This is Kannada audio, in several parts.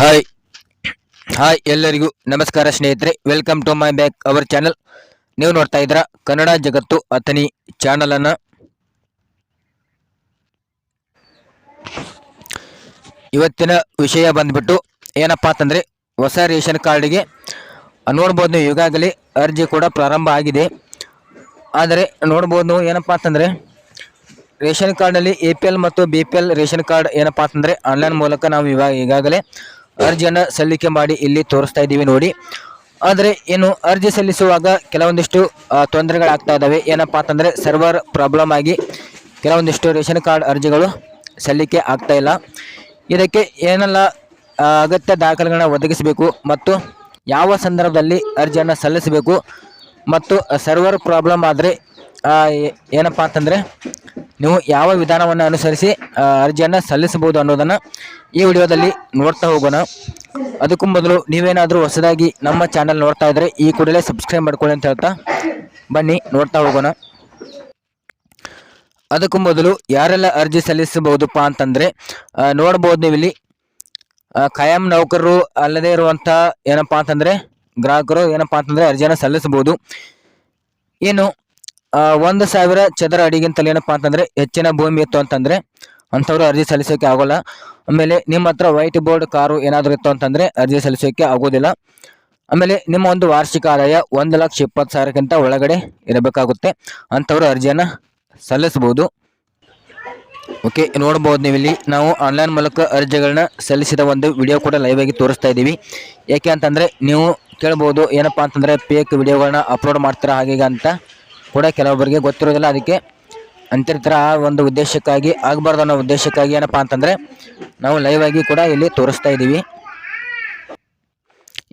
ಹಾಯ್ ಹಾಯ್ ಎಲ್ಲರಿಗೂ ನಮಸ್ಕಾರ ಸ್ನೇಹಿತರೆ. Welcome to my back our channel ನೀವು ನೋಡ್ತಾ ಇದ್ರ ಕನ್ನಡ ಜಗತ್ತು ಅಥನಿ ಚಾನಲನ್ನು ಇವತ್ತಿನ ವಿಷಯ ಬಂದ್ಬಿಟ್ಟು ಏನಪ್ಪಾ ಅಂತಂದ್ರೆ ಹೊಸ ರೇಷನ್ ಕಾರ್ಡಿಗೆ ನೋಡ್ಬೋದು ನೀವು ಈಗಾಗಲೇ ಅರ್ಜಿ ಕೂಡ ಪ್ರಾರಂಭ ಆಗಿದೆ. ಆದರೆ ನೋಡ್ಬೋದು ಏನಪ್ಪಾ ಅಂತಂದ್ರೆ ರೇಷನ್ ಕಾರ್ಡ್ನಲ್ಲಿ ಎ ಪಿ ಎಲ್ ಮತ್ತು B P L ration card ಏನಪ್ಪಾ ಅಂತಂದರೆ ಆನ್ಲೈನ್ ಮೂಲಕ ನಾವು ಇವಾಗ ಈಗಾಗಲೇ ಅರ್ಜಿಯನ್ನು ಸಲ್ಲಿಕೆ ಮಾಡಿ ಇಲ್ಲಿ ತೋರಿಸ್ತಾ ಇದ್ದೀವಿ ನೋಡಿ. ಆದರೆ ಏನು ಅರ್ಜಿ ಸಲ್ಲಿಸುವಾಗ ಕೆಲವೊಂದಿಷ್ಟು ತೊಂದರೆಗಳಾಗ್ತಾ ಇದ್ದಾವೆ. ಏನಪ್ಪಾ ಅಂತಂದರೆ ಸರ್ವರ್ ಪ್ರಾಬ್ಲಮ್ ಆಗಿ ಕೆಲವೊಂದಿಷ್ಟು ರೇಷನ್ ಕಾರ್ಡ್ ಅರ್ಜಿಗಳು ಸಲ್ಲಿಕೆ ಆಗ್ತಾ ಇಲ್ಲ. ಇದಕ್ಕೆ ಏನೆಲ್ಲ ಅಗತ್ಯ ದಾಖಲೆಗಳನ್ನ ಒದಗಿಸಬೇಕು ಮತ್ತು ಯಾವ ಸಂದರ್ಭದಲ್ಲಿ ಅರ್ಜಿಯನ್ನು ಸಲ್ಲಿಸಬೇಕು ಮತ್ತು ಸರ್ವರ್ ಪ್ರಾಬ್ಲಮ್ ಆದರೆ ಏನಪ್ಪಾ ಅಂತಂದರೆ ನೀವು ಯಾವ ವಿಧಾನವನ್ನು ಅನುಸರಿಸಿ ಅರ್ಜಿಯನ್ನು ಸಲ್ಲಿಸಬಹುದು ಅನ್ನೋದನ್ನು ಈ ವಿಡಿಯೋದಲ್ಲಿ ನೋಡ್ತಾ ಹೋಗೋಣ. ಅದಕ್ಕೂ ಮೊದಲು ನೀವೇನಾದರೂ ಹೊಸದಾಗಿ ನಮ್ಮ ಚಾನಲ್ ನೋಡ್ತಾ ಇದ್ದರೆ ಈ ಕೂಡಲೇ ಸಬ್ಸ್ಕ್ರೈಬ್ ಮಾಡ್ಕೊಳ್ಳಿ ಅಂತ ಹೇಳ್ತಾ ಬನ್ನಿ, ನೋಡ್ತಾ ಹೋಗೋಣ. ಅದಕ್ಕೂ ಮೊದಲು ಯಾರೆಲ್ಲ ಅರ್ಜಿ ಸಲ್ಲಿಸಬಹುದಪ್ಪ ಅಂತಂದರೆ ನೋಡ್ಬೋದು ನೀವು ಇಲ್ಲಿ. ಖಾಯಂ ನೌಕರರು ಅಲ್ಲದೇ ಇರುವಂಥ ಏನಪ್ಪಾ ಅಂತಂದರೆ, ಗ್ರಾಹಕರು ಏನಪ್ಪಾ ಅಂತಂದರೆ ಅರ್ಜಿಯನ್ನು ಸಲ್ಲಿಸಬಹುದು. ಏನು ಒಂದು ಸಾವಿರ ಚದರ ಅಡಿಗಿಂತಲೇ ಏನಪ್ಪ ಅಂತಂದರೆ ಹೆಚ್ಚಿನ ಭೂಮಿ ಇತ್ತು ಅಂತಂದರೆ ಅಂಥವ್ರು ಅರ್ಜಿ ಸಲ್ಲಿಸೋಕೆ ಆಗೋಲ್ಲ. ಆಮೇಲೆ ನಿಮ್ಮ ಹತ್ರ ವೈಟ್ ಬೋರ್ಡ್ ಕಾರು ಏನಾದರೂ ಇತ್ತು ಅಂತಂದರೆ ಅರ್ಜಿ ಸಲ್ಲಿಸೋಕೆ ಆಗೋದಿಲ್ಲ. ಆಮೇಲೆ ನಿಮ್ಮ ಒಂದು ವಾರ್ಷಿಕ ಆದಾಯ ಒಂದು ಲಕ್ಷ ಇಪ್ಪತ್ತು ಸಾವಿರಕ್ಕಿಂತ ಒಳಗಡೆ ಇರಬೇಕಾಗುತ್ತೆ. ಅಂಥವ್ರು ಅರ್ಜಿಯನ್ನು ಸಲ್ಲಿಸ್ಬೋದು ಓಕೆ, ನೋಡ್ಬೋದು ನೀವು ಇಲ್ಲಿ ನಾವು ಆನ್ಲೈನ್ ಮೂಲಕ ಅರ್ಜಿಗಳನ್ನ ಸಲ್ಲಿಸಿದ ಒಂದು ವಿಡಿಯೋ ಕೂಡ ಲೈವ್ ಆಗಿ ತೋರಿಸ್ತಾ ಇದ್ದೀವಿ. ಯಾಕೆ ಅಂತಂದರೆ ನೀವು ಕೇಳ್ಬೋದು ಏನಪ್ಪಾ ಅಂತಂದರೆ ಪೇಕ್ ವಿಡಿಯೋಗಳನ್ನ ಅಪ್ಲೋಡ್ ಮಾಡ್ತೀರಾ ಹಾಗೆ ಅಂತ. ಕೂಡ ಕೆಲವೊಬ್ಬರಿಗೆ ಗೊತ್ತಿರೋದಿಲ್ಲ. ಅದಕ್ಕೆ ಅಂತಿರ್ತಾರೆ ಆ ಒಂದು ಉದ್ದೇಶಕ್ಕಾಗಿ ಆಗಬಾರ್ದು ಅನ್ನೋ ಉದ್ದೇಶಕ್ಕಾಗಿ ಏನಪ್ಪ ಅಂತಂದರೆ ನಾವು ಲೈವ್ ಆಗಿ ಕೂಡ ಇಲ್ಲಿ ತೋರಿಸ್ತಾ ಇದ್ದೀವಿ.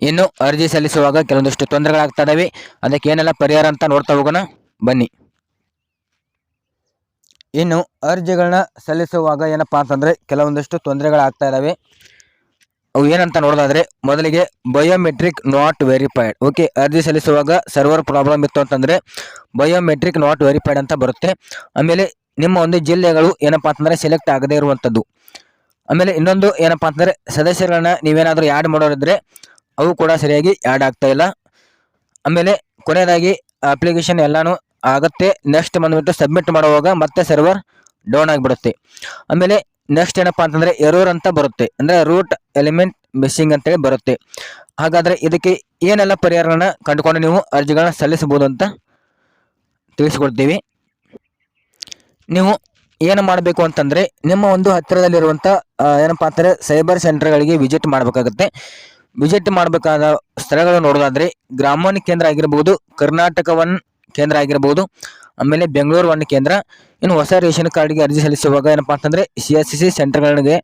ಇನ್ನು ಅರ್ಜಿ ಸಲ್ಲಿಸುವಾಗ ಕೆಲವೊಂದಿಷ್ಟು ತೊಂದರೆಗಳಾಗ್ತಾ ಇದ್ದಾವೆ ಅದಕ್ಕೆ ಏನೆಲ್ಲ ಪರಿಹಾರ ಅಂತ ನೋಡ್ತಾ ಹೋಗೋಣ. ಬನ್ನಿ. ಇನ್ನು ಅರ್ಜಿಗಳನ್ನ ಸಲ್ಲಿಸುವಾಗ ಏನಪ್ಪ ಅಂತಂದರೆ ಕೆಲವೊಂದಿಷ್ಟು ತೊಂದರೆಗಳಾಗ್ತಾ ಇದಾವೆ. ಅವು ಏನಂತ ನೋಡೋದಾದ್ರೆ ಮೊದಲಿಗೆ ಬಯೋಮೆಟ್ರಿಕ್ ನಾಟ್ ವೆರಿಫೈಡ್ ಓಕೆ ಅರ್ಜಿ ಸಲ್ಲಿಸುವಾಗ ಸರ್ವರ್ ಪ್ರಾಬ್ಲಮ್ ಇತ್ತು ಅಂತಂದ್ರೆ ಬಯೋಮೆಟ್ರಿಕ್ ನಾಟ್ ವೆರಿಫೈಡ್ ಅಂತ ಬರುತ್ತೆ. ಆಮೇಲೆ ನಿಮ್ಮ ಒಂದು ಜಿಲ್ಲೆಗಳು ಏನಪ್ಪಾ ಅಂತಂದ್ರೆ ಸೆಲೆಕ್ಟ್ ಆಗದೇ ಇರುವಂಥದ್ದು ಆಮೇಲೆ ಇನ್ನೊಂದು ಏನಪ್ಪ ಅಂತಂದ್ರೆ ಸದಸ್ಯರನ್ನ ನೀವೇನಾದರೂ ಆ್ಯಡ್ ಮಾಡೋರಿದ್ರೆ ಅವು ಕೂಡ ಸರಿಯಾಗಿ ಆ್ಯಡ್ ಆಗ್ತಾ ಇಲ್ಲ. ಆಮೇಲೆ ಕೊನೆಯದಾಗಿ ಅಪ್ಲಿಕೇಶನ್ ಎಲ್ಲಾನು ಆಗುತ್ತೆ. ನೆಕ್ಸ್ಟ್ ಬಂದುಬಿಟ್ಟು ಸಬ್ಮಿಟ್ ಮಾಡುವಾಗ ಮತ್ತೆ ಸರ್ವರ್ ಡೌನ್ ಆಗಿಬಿಡುತ್ತೆ. ಆಮೇಲೆ ನೆಕ್ಸ್ಟ್ ಏನಪ್ಪಾ ಅಂತಂದ್ರೆ ಎರೋರ್ ಅಂತ ಬರುತ್ತೆ. ಅಂದ್ರೆ ರೂಟ್ ಎಲಿಮೆಂಟ್ ಮಿಸ್ಸಿಂಗ್ ಅಂತೇಳಿ ಬರುತ್ತೆ. ಹಾಗಾದ್ರೆ ಇದಕ್ಕೆ ಏನೆಲ್ಲ ಪರಿಹಾರಗಳನ್ನ ಕಂಡುಕೊಂಡು ನೀವು ಅರ್ಜಿಗಳನ್ನ ಸಲ್ಲಿಸಬಹುದು ಅಂತ ತಿಳಿಸ್ಕೊಡ್ತೀವಿ. ನೀವು ಏನು ಮಾಡಬೇಕು ಅಂತಂದ್ರೆ ನಿಮ್ಮ ಒಂದು ಹತ್ತಿರದಲ್ಲಿರುವಂಥ ಏನಪ್ಪಾ ಅಂತಂದ್ರೆ ಸೈಬರ್ ಸೆಂಟರ್ಗಳಿಗೆ ವಿಸಿಟ್ ಮಾಡಬೇಕಾಗುತ್ತೆ. ವಿಸಿಟ್ ಮಾಡಬೇಕಾದ ಸ್ಥಳಗಳು ನೋಡೋದಾದ್ರೆ ಗ್ರಾಮೀಣ ಕೇಂದ್ರ ಆಗಿರ್ಬೋದು ಕರ್ನಾಟಕವನ್ ಕೇಂದ್ರ ಆಗಿರ್ಬೋದು ಆಮೇಲೆ ಬೆಂಗಳೂರು ವಾಣಿ ಕೇಂದ್ರ. ಇನ್ನು ಹೊಸ ರೇಷನ್ ಕಾರ್ಡ್ಗೆ ಅರ್ಜಿ ಸಲ್ಲಿಸುವಾಗ ಏನಪ್ಪಾ ಅಂತಂದ್ರೆ ಸಿ ಎಸ್ ಸಿ ಸೆಂಟರ್ಗಳಿಗೆ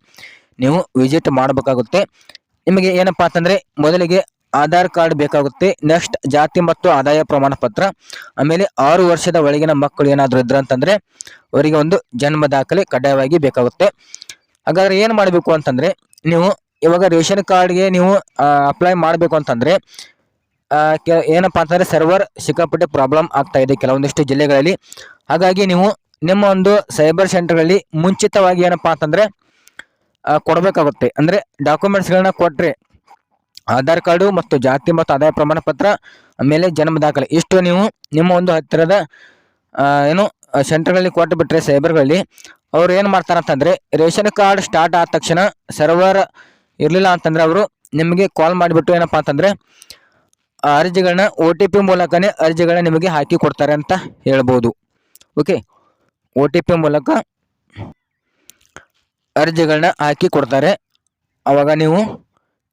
ನೀವು ವಿಸಿಟ್ ಮಾಡಬೇಕಾಗುತ್ತೆ. ನಿಮಗೆ ಏನಪ್ಪಾ ಅಂತಂದ್ರೆ ಮೊದಲಿಗೆ ಆಧಾರ್ ಕಾರ್ಡ್ ಬೇಕಾಗುತ್ತೆ. ನೆಕ್ಸ್ಟ್ ಜಾತಿ ಮತ್ತು ಆದಾಯ ಪ್ರಮಾಣ ಪತ್ರ. ಆಮೇಲೆ ಆರು ವರ್ಷದ ಒಳಗಿನ ಮಕ್ಕಳು ಏನಾದರೂ ಇದ್ರ ಅಂತಂದ್ರೆ ಅವರಿಗೆ ಒಂದು ಜನ್ಮ ದಾಖಲೆ ಕಡ್ಡಾಯವಾಗಿ ಬೇಕಾಗುತ್ತೆ. ಹಾಗಾದ್ರೆ ಏನು ಮಾಡಬೇಕು ಅಂತಂದ್ರೆ ನೀವು ಇವಾಗ ರೇಷನ್ ಕಾರ್ಡ್ಗೆ ನೀವು ಅಪ್ಲೈ ಮಾಡಬೇಕು ಅಂತಂದ್ರೆ ಏನಪ್ಪಾ ಅಂತಂದರೆ ಸರ್ವರ್ ಸಿಕ್ಕಾಪಟ್ಟೆ ಪ್ರಾಬ್ಲಮ್ ಆಗ್ತಾ ಇದೆ ಕೆಲವೊಂದಿಷ್ಟು ಜಿಲ್ಲೆಗಳಲ್ಲಿ. ಹಾಗಾಗಿ ನೀವು ನಿಮ್ಮ ಒಂದು ಸೈಬರ್ ಸೆಂಟರ್ಗಳಲ್ಲಿ ಮುಂಚಿತವಾಗಿ ಏನಪ್ಪಾ ಅಂತಂದರೆ ಕೊಡಬೇಕಾಗುತ್ತೆ. ಅಂದರೆ ಡಾಕ್ಯುಮೆಂಟ್ಸ್ಗಳನ್ನ ಕೊಟ್ಟರೆ ಆಧಾರ್ ಕಾರ್ಡು ಮತ್ತು ಜಾತಿ ಮತ್ತು ಆದಾಯ ಪ್ರಮಾಣ ಪತ್ರ ಆಮೇಲೆ ಜನ್ಮ ದಾಖಲೆ. ಇಷ್ಟು ನೀವು ನಿಮ್ಮ ಒಂದು ಹತ್ತಿರದ ಏನು ಸೆಂಟರ್ಗಳಲ್ಲಿ ಕೊಟ್ಟು ಬಿಟ್ಟರೆ ಸೈಬರ್ಗಳಲ್ಲಿ ಅವ್ರು ಏನು ಮಾಡ್ತಾರೆ ಅಂತಂದರೆ ರೇಷನ್ ಕಾರ್ಡ್ ಸ್ಟಾರ್ಟ್ ಆದ ತಕ್ಷಣ ಸರ್ವರ್ ಇರಲಿಲ್ಲ ಅಂತಂದರೆ ಅವರು ನಿಮಗೆ ಕಾಲ್ ಮಾಡಿಬಿಟ್ಟು ಏನಪ್ಪಾ ಅಂತಂದ್ರೆ ಅರ್ಜಿಗಳನ್ನ ಓ ಟಿ ಪಿ ಮೂಲಕನೇ ಅರ್ಜಿಗಳನ್ನ ನಿಮಗೆ ಹಾಕಿ ಕೊಡ್ತಾರೆ ಅಂತ ಹೇಳ್ಬೋದು. ಓಕೆ ಓ ಟಿ ಪಿ ಮೂಲಕ ಅರ್ಜಿಗಳನ್ನ ಹಾಕಿ ಕೊಡ್ತಾರೆ. ಆವಾಗ ನೀವು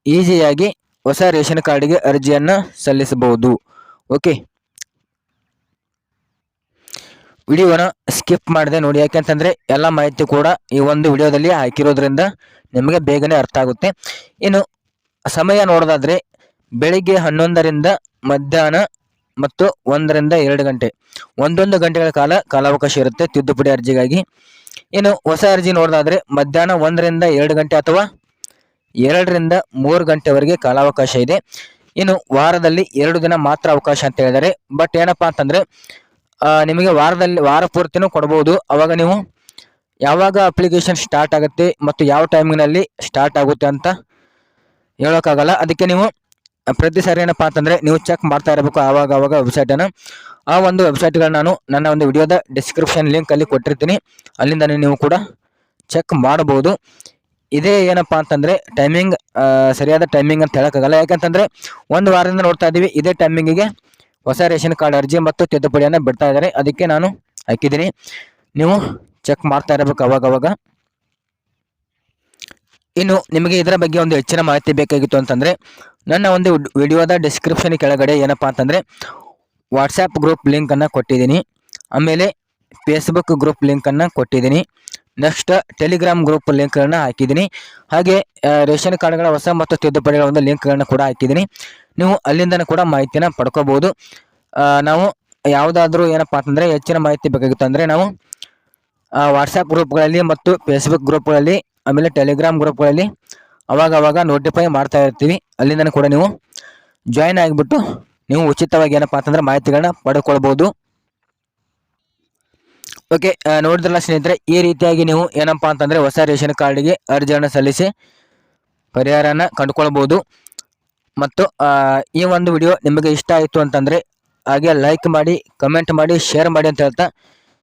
ಈಸಿಯಾಗಿ ಹೊಸ ರೇಷನ್ ಕಾರ್ಡಿಗೆ ಅರ್ಜಿಯನ್ನು ಸಲ್ಲಿಸಬಹುದು. ಓಕೆ ವಿಡಿಯೋನ ಸ್ಕಿಪ್ ಮಾಡಿದೆ ನೋಡಿ, ಯಾಕೆಂತಂದರೆ ಎಲ್ಲ ಮಾಹಿತಿ ಕೂಡ ಈ ಒಂದು ವಿಡಿಯೋದಲ್ಲಿ ಹಾಕಿರೋದ್ರಿಂದ ನಿಮಗೆ ಬೇಗನೆ ಅರ್ಥ ಆಗುತ್ತೆ. ಇನ್ನು ಸಮಯ ನೋಡೋದಾದ್ರೆ ಬೆಳಿಗ್ಗೆ ಹನ್ನೊಂದರಿಂದ ಮಧ್ಯಾಹ್ನ ಮತ್ತು ಒಂದರಿಂದ ಎರಡು ಗಂಟೆ. ಒಂದೊಂದು ಗಂಟೆಗಳ ಕಾಲ ಕಾಲಾವಕಾಶ ಇರುತ್ತೆ ತಿದ್ದುಪಡಿ ಅರ್ಜಿಗಾಗಿ. ಇನ್ನು ಹೊಸ ಅರ್ಜಿ ನೋಡೋದಾದ್ರೆ ಮಧ್ಯಾಹ್ನ ಒಂದರಿಂದ ಎರಡು ಗಂಟೆ ಅಥವಾ ಎರಡರಿಂದ ಮೂರು ಗಂಟೆವರೆಗೆ ಕಾಲಾವಕಾಶ ಇದೆ. ಇನ್ನು ವಾರದಲ್ಲಿ ಎರಡು ದಿನ ಮಾತ್ರ ಅವಕಾಶ ಅಂತ ಹೇಳಿದ್ದಾರೆ ಬಟ್ ಏನಪ್ಪಾ ಅಂತಂದ್ರೆ ನಿಮಗೆ ವಾರದಲ್ಲಿ, ವಾರ ಪೂರ್ತಿನೂ ಕೊಡ್ಬೋದು. ಅವಾಗ ನೀವು ಯಾವಾಗ ಅಪ್ಲಿಕೇಶನ್ ಸ್ಟಾರ್ಟ್ ಆಗುತ್ತೆ ಮತ್ತು ಯಾವ ಟೈಮಿನಲ್ಲಿ ಸ್ಟಾರ್ಟ್ ಆಗುತ್ತೆ ಅಂತ ಹೇಳೋಕ್ಕಾಗಲ್ಲ. ಅದಕ್ಕೆ ನೀವು ಪ್ರತಿ ಸಾರಿ ಏನಪ್ಪ ಅಂತಂದರೆ ನೀವು ಚೆಕ್ ಮಾಡ್ತಾ ಇರಬೇಕು ಆವಾಗ ಆವಾಗ ವೆಬ್ಸೈಟನ್ನು ಆ ಒಂದು ವೆಬ್ಸೈಟ್ಗಳನ್ನ ನಾನು ನನ್ನ ಒಂದು ವಿಡಿಯೋದ ಡಿಸ್ಕ್ರಿಪ್ಷನ್ ಲಿಂಕಲ್ಲಿ ಕೊಟ್ಟಿರ್ತೀನಿ. ಅಲ್ಲಿಂದ ನೀವು ಕೂಡ ಚೆಕ್ ಮಾಡಬಹುದು. ಇದೇ ಏನಪ್ಪ ಅಂತಂದರೆ ಟೈಮಿಂಗ್ ಸರಿಯಾದ ಟೈಮಿಂಗ್ ಅಂತ ಹೇಳೋಕ್ಕಾಗಲ್ಲ. ಯಾಕಂತಂದರೆ ಒಂದು ವಾರದಿಂದ ನೋಡ್ತಾ ಇದ್ದೀವಿ ಇದೇ ಟೈಮಿಂಗಿಗೆ ಹೊಸ ರೇಷನ್ ಕಾರ್ಡ್ ಅರ್ಜಿ ಮತ್ತು ತಿದ್ದುಪಡಿಯನ್ನು ಬಿಡ್ತಾ ಇದ್ದಾರೆ. ಅದಕ್ಕೆ ನಾನು ಹಾಕಿದ್ದೀನಿ. ನೀವು ಚೆಕ್ ಮಾಡ್ತಾ ಇರಬೇಕು ಅವಾಗ ಅವಾಗ ಇನ್ನು ನಿಮಗೆ ಇದರ ಬಗ್ಗೆ ಒಂದು ಹೆಚ್ಚಿನ ಮಾಹಿತಿ ಬೇಕಾಗಿತ್ತು ಅಂತಂದರೆ ನನ್ನ ಒಂದು ವಿಡಿಯೋದ ಡಿಸ್ಕ್ರಿಪ್ಷನ್ ಕೆಳಗಡೆ ಏನಪ್ಪ ಅಂತಂದರೆ ವಾಟ್ಸಪ್ ಗ್ರೂಪ್ ಲಿಂಕನ್ನು ಕೊಟ್ಟಿದ್ದೀನಿ. ಆಮೇಲೆ ಫೇಸ್ಬುಕ್ ಗ್ರೂಪ್ ಲಿಂಕನ್ನು ಕೊಟ್ಟಿದ್ದೀನಿ. ನೆಕ್ಸ್ಟ್ ಟೆಲಿಗ್ರಾಮ್ ಗ್ರೂಪ್ ಲಿಂಕ್ಗಳನ್ನು ಹಾಕಿದ್ದೀನಿ. ಹಾಗೆ ರೇಷನ್ ಕಾರ್ಡ್ಗಳ ಹೊಸ ಮತ್ತು ತಿದ್ದುಪಡಿಗಳ ಒಂದು ಲಿಂಕ್ಗಳನ್ನು ಕೂಡ ಹಾಕಿದ್ದೀನಿ. ನೀವು ಅಲ್ಲಿಂದನೂ ಕೂಡ ಮಾಹಿತಿನ ಪಡ್ಕೋಬೋದು ನಾವು ಯಾವುದಾದ್ರೂ ಏನಪ್ಪಾ ಅಂತಂದರೆ ಹೆಚ್ಚಿನ ಮಾಹಿತಿ ಬೇಕಾಗಿತ್ತು ಅಂದರೆ ನಾವು ವಾಟ್ಸಪ್ ಗ್ರೂಪ್ಗಳಲ್ಲಿ ಮತ್ತು ಫೇಸ್ಬುಕ್ ಗ್ರೂಪ್ಗಳಲ್ಲಿ ಆಮೇಲೆ ಟೆಲಿಗ್ರಾಮ್ ಗ್ರೂಪ್ಗಳಲ್ಲಿ ಅವಾಗ ಅವಾಗ ನೋಟಿಫೈ ಮಾಡ್ತಾ ಇರ್ತೀವಿ. ಅಲ್ಲಿಂದ ಕೂಡ ನೀವು ಜಾಯಿನ್ ಆಗಿಬಿಟ್ಟು ನೀವು ಉಚಿತವಾಗಿ ಏನಪ್ಪ ಅಂತಂದ್ರೆ ಮಾಹಿತಿಗಳನ್ನ ಪಡ್ಕೊಳ್ಬೋದು. ಓಕೆ ನೋಡಿದ್ರಲ್ಲ ಸ್ನೇಹಿತರೆ, ಈ ರೀತಿಯಾಗಿ ನೀವು ಏನಪ್ಪಾ ಅಂತಂದರೆ ಹೊಸ ರೇಷನ್ ಕಾರ್ಡಿಗೆ ಅರ್ಜಿಯನ್ನು ಸಲ್ಲಿಸಿ ಪರಿಹಾರನ ಕಂಡುಕೊಳ್ಬೋದು. ಮತ್ತು ಈ ಒಂದು ವಿಡಿಯೋ ನಿಮಗೆ ಇಷ್ಟ ಆಯಿತು ಅಂತಂದರೆ ಹಾಗೆ ಲೈಕ್ ಮಾಡಿ ಕಮೆಂಟ್ ಮಾಡಿ ಶೇರ್ ಮಾಡಿ ಅಂತ ಹೇಳ್ತಾ